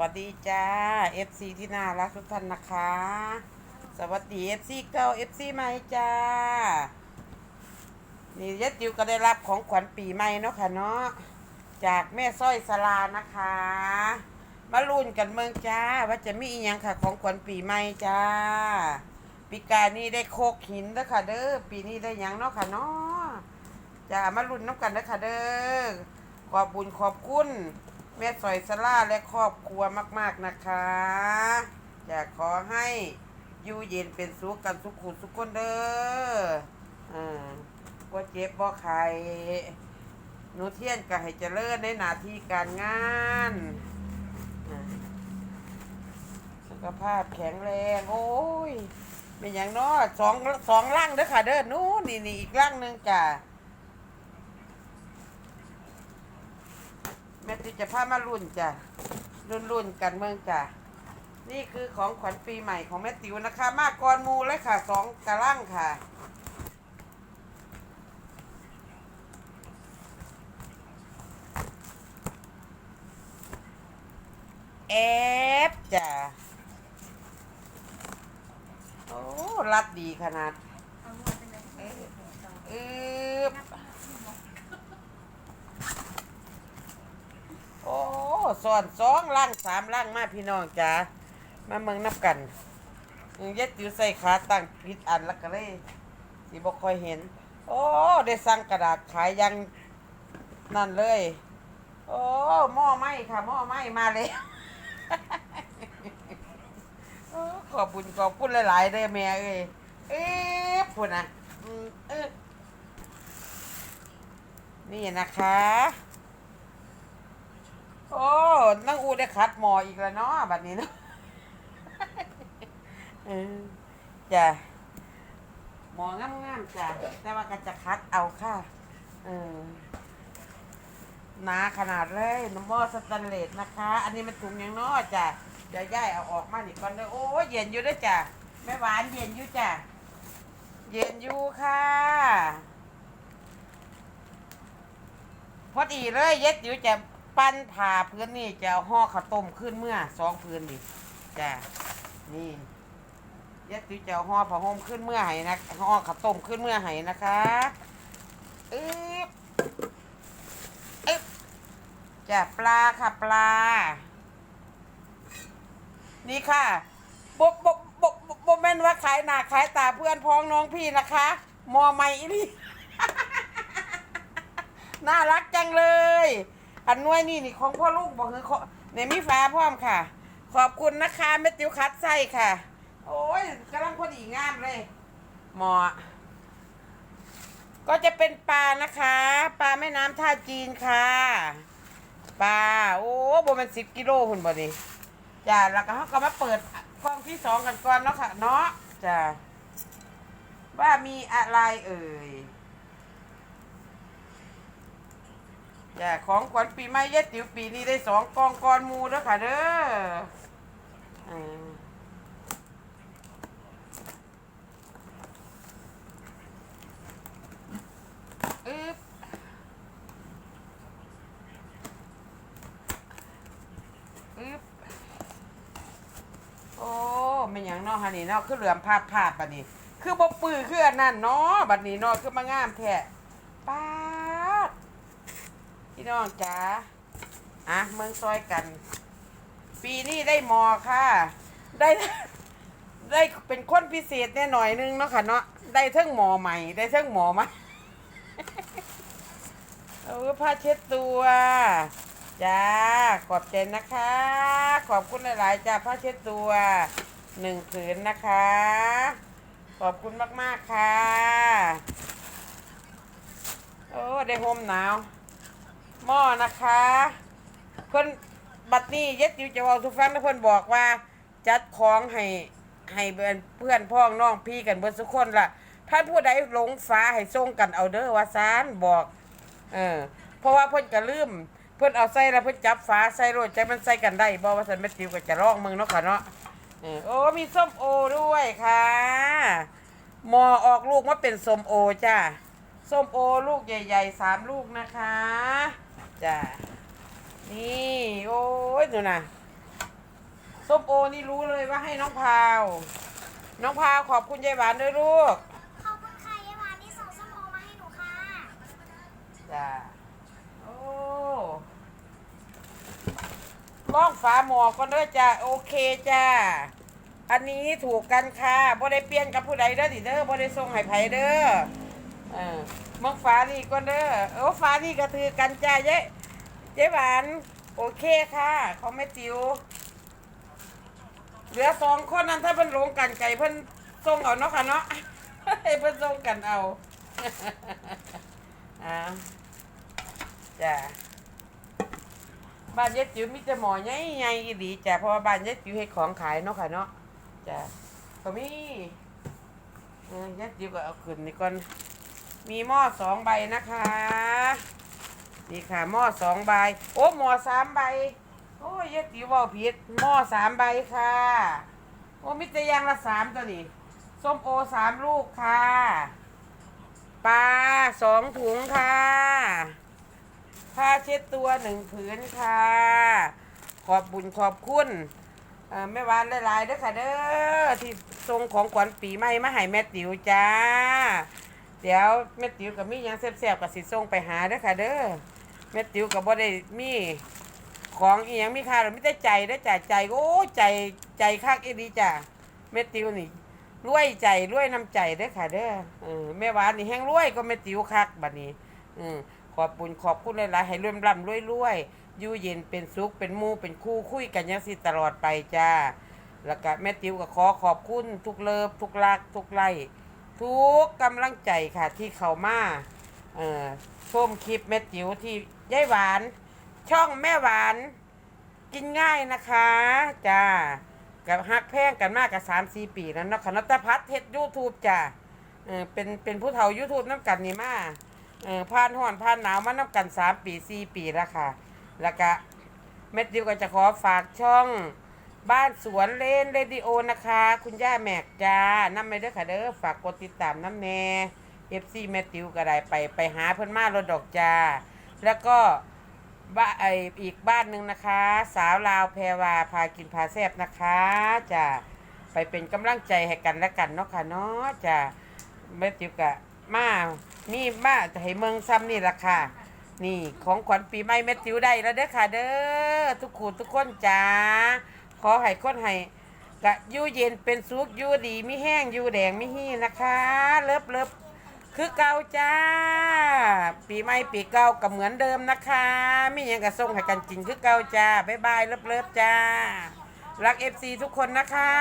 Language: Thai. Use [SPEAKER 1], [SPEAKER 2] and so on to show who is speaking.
[SPEAKER 1] วัสดีจ้า FC ที่น่ารักทุกท่านนะคะ สวัสดี FC เก่า FC ใหม่จ้า นี่ยัดติวก็ได้รับของขวัญปีใหม่เนาะค่ะเนาะ จากแม่สร้อยสลานะคะ มาลุ้นกันเมืองจ้า ว่าจะมีอีหยังค่ะของขวัญปีใหม่จ้า ปีกานี้ได้โคกหินเด้อค่ะเด้อ ปีนี้ได้ยังเนาะค่ะเนาะจ้ามาลุ้นน้ำกันเด้อค่ะเด้อ ขอบบุญขอบคุณ แม่สอยสล่าและครอบครัวมาก ๆนะคะอยากขอให้อยู่เย็นเป็นสุขกันสุขขุสุขคนเด้ออ่าว่เจ็บบ่ใครหนูเทียนก็ให้เจริญในหน้าที่การงานสุขภาพแข็งแรง โอ้ยเป็นอย่างน้อสองสองร่างเด้อค่ะเด้อนู้นนี่นี่อีกร่างหนึ่งจ้ะ แม่ติจะพามารุ่นจ้ะรุ่นรุ่นกันเมืองจ้ะนี่คือของขวัญปีใหม่ของแม่ติ๋วนะคะ มากกรมูเลยค่ะสองกระลังค่ะ เอฟจ้ะโอ้รัดดีขนาดอืบ อ้สอนสองล่างสามล่างมาพี่น้องจ้ามาเมืองนับกันย็ดอยู่ใส่ขาตั้งผิดอันแล้วก็เลยสิบ่ค่อยเห็น โอ้ ได้สั่งกระดาษขายยังนั่นเลย โอ้หม้อไหมค่ะหม้อไหมมาเลยขอบุญขอบคุณหลายๆเด้อแม่เอ้ยเอ๊ะพูดนะอืมเออนี่นะคะ โอ้นั่งอูได้คัดหมออีกแล้วเนาะแบัดนี้เนาะอจ้ะหมองามๆจ้ะแต่ว่าก็จะคัดเอาค่ะเออหนาขนาดเลยนมหมอสแตนเลสนะคะ อันนี้มันถุงยังน้อจ้ะเดี๋ยวย่ายเอาออกมาหนิก่อนเด้อโอ้เย็นอยู่ด้วยจ้ะแม่หวานเย็นอยู่จ้ะเย็นอยู่ค่ะ พอดีเลยเย็ดอยู่จะ ปั้นผ่าพื้นนี่จะห่อข้าวต้มขึ้นเมื่อสองพื้นดิจ้ะนี่ยัดติวจะห่อผ้าห่มขึ้นเมื่อไห้นะห่อข้าวต้มขึ้นเมื่อไห้นะคะเอึ๊บอึ๊บจ้ะปลาค่ะปลา นี่ค่ะบกบกบกบกแม่นว่าขายหนาขายตาเพื่อนพ้องน้องพี่นะคะ มอไม่อีนี่น่ารักจังเลย อันนวยนี่นี่ของพ่อลูกบอกคือในมีฟ้าพร้อมค่ะ ขอบคุณนะคะแม่ติวคัดไส้ค่ะ โอ้ยกำลังพอดีงามเลยเหมาะก็จะเป็นปลานะคะ ปลาแม่น้ำท่าจีนค่ะ ปลาโอ้บมันสิบกิโลหุ่นบ่นี่จ้าแล้วก็เขาก็มาเปิดกล้องที่สองกันก่อนเนาะค่ะ เนาะจ้าว่ามีอะไรเอ่ย จ้ะของขวัญปีใหม่เย็ดติ๋วปีนี้ได้สองกองกอนมูแล้วค่ะเด้ออ่าอึ๊บอึ๊บโอ้ไม่นหยังเนาะฮะนี่เนาะคือเหลือมภาพภาพบัดนี้ คือบ่ปื้อคืออันนั้นเนาะบัดนี้เนาะคือมางามแท้ป๊าด พี่น้องจ๋าอะเมืองซอยกัน ปีนี้ได้มอค่ะ ได้ ได้เป็นคนพิเศษแน่หน่อยนึงเนาะค่ะเนาะได้เทั้งหมอใหม่ ได้เทั้งหมอม่เออผ้าเช็ดตัวจ้าขอบใจนะคะ ขอบคุณหลายๆจ้าผ้าเช็ดตัวหนึ่งผืนนะคะ ขอบคุณมากๆค่ะ โอ้ ได้โฮมหนาว หม้อนะคะ เพิ่อนบัดนี้เย็ดอยู่จะเว้าทุกฟังนะเพิ่นบอกว่า จัดของให้ให้เพื่อนเพื่อนพ้องน้องพี่กันเบิดทุกคนล่ะท่านผู้ใดหลงฟ้าให้ส่งกันเอาเด้อว่าซานบอกเออเพราะว่าเพิ่อนก็ลืมเพิ่อนเอาใส่แล้วเพิ่อนจับฟ้าใส่โรดใจมันใส่กันได้บ่ว่าซั่นแม่ติวก็จะร้องมึงเนาะค่ะเนาะเออโอ้มีส้มโอด้วยค่ะหมอออกลูกมาเป็นส้มโอจ้าส้มโอลูกใหญ่ๆสามลูกนะคะ จ้ะนี่โอ้ยดูนะส้มโอนี่รู้เลยว่าให้น้องพาว น้องพาวขอบคุณยายหวานด้วยลูก
[SPEAKER 2] ขอบคุณค่ะยายวานที่ส่งส้มโอมาให้หนูค่ะ
[SPEAKER 1] จ้าโอ้ลองฝาหมอก่อนเด้อจ้าโอเคจ้าอันนี้ถูกกันค่ะบ่ได้เปลี่ยนกับผู้ใดเด้อดิเด้อบ่ได้ส่งให้ไผเด้อ เออมองฝานี่ก่อนเด้อโอ้ฝานี่ก็ถือกันจ้าเย้เจ๊หวานโอเคค่ะเขาไม่ติวเหลือสองคนนั้นถ้าเพิ่นลงกันไก่เพิ่นส่งเอาเนาะค่ะเนาะให้เพิ่นส่งกันเอาอ่าจ้ะบ้านยายจิ๋วมีแต่หมอใหญ่ๆอีหลีจ้ะเพราะว่าบ้านยายจิ๋วให้ของขายเนาะค่ะเนาะจ้ะก็มีเออยายจิ๋วก็เอาขึ้นนี่ก่อน มีหม้อสองใบนะคะ นี่ค่ะหม้อสองใบ โอ้หม้อสามใบ โอ้ยยติวบอกผิดหม้อสามใบค่ะ โอ้มิตรยางละสามตัวนี่ส้มโอสามลูกค่ะ ปลาสองถุงค่ะผ้าเช็ดตัวหนึ่งผืนค่ะ ขอบบุญขอบคุณแม่วานหลายๆเด้อค่ะเด้อที่ส่งของขวัญปีใหม่มาให้แม่ติ๋วจ้า เดี๋ยวแม่ติ๋วกับมีหยังแซ่บๆกับสิส่งไปหาเด้อค่ะ เด้อแม่ติ๋วกับบ่ได้มีของอีหยังมีค่าหรือไม่ได้ใจได้อจ่าใจโอ้ใจใจคักอีดีจ้ะแม่ติ๋วนี่รวยใจรวยน้ำใจเด้อค่ะ เด้อเออแม่หวานนี่แห้งรวยก็ไม่ติ๋วคักบัดนี้อืมขอบบุญขอบคุณหลายๆให้ร่วมร่ำรวยรวยอยู่เย็นเป็นสุขเป็นหมู่เป็นคู่คุยกันยังสิตลอดไปจ้า แล้วก็แม่ติ๋วก็ขอขอบคุณทุกเลิฟทุกรักทุกไล่ ทุกกำลังใจค่ะที่เขามาเอ่อชมคลิปแม่ติ๋วที่ยายหวาน ช่องแม่หวาน กินง่ายนะคะจ้ากับฮักแพงกันมากกับสามสี่ปีแล้วเนาะคณะพัฒน์เฮ็ดยูทูบจ้ะเออเป็นเป็นผู้เฒ่ายูทูบน้ำกันนี่มาเออผ่านห่อนผ่านหนาวมาน้ำกันสามปีสี่ปีแล้วค่ะ แล้วก็เม็ดเดียวก็จะขอฝากช่อง บ้านสวนเลนเรดิโอนะคะ คุณย่าแม็กจ้าน้ำไม่เด้อค่ะเด้อฝากกดติดตามน้ำแน่เอฟซีแมทติวก็ได้ไปไปหาเพิ่นมาโรดดอกจ้า แล้วก็บ้าไออีกบ้านหนึ่งนะคะ สาวลาวแพรวาพากินพาแซบนะคะจะไปเป็นกำลังใจให้กันและกันเนาะค่ะเนาะจะแมติวกะมานี่มาจะให้เมืองซ้ำนี่ละค่ะนี่ของขวัญปีใหม่แมติวได้แล้วเด้อค่ะเด้อทุกคนทุกคนจ้า ขอให้คนให้กะอยู่เย็นเป็นสุขอยู่ดีไม่แห้งอยู่แดงไม่หี้นะคะ เลิฟเลิฟคือเก่าจ้า ปีใหม่ปีเก่าก็เหมือนเดิมนะคะไม่ยังกระส่งให้กันจริงคือเก่าจ้า บ๊ายบายเลิฟๆจ้า รักเอฟซีทุกคนนะคะ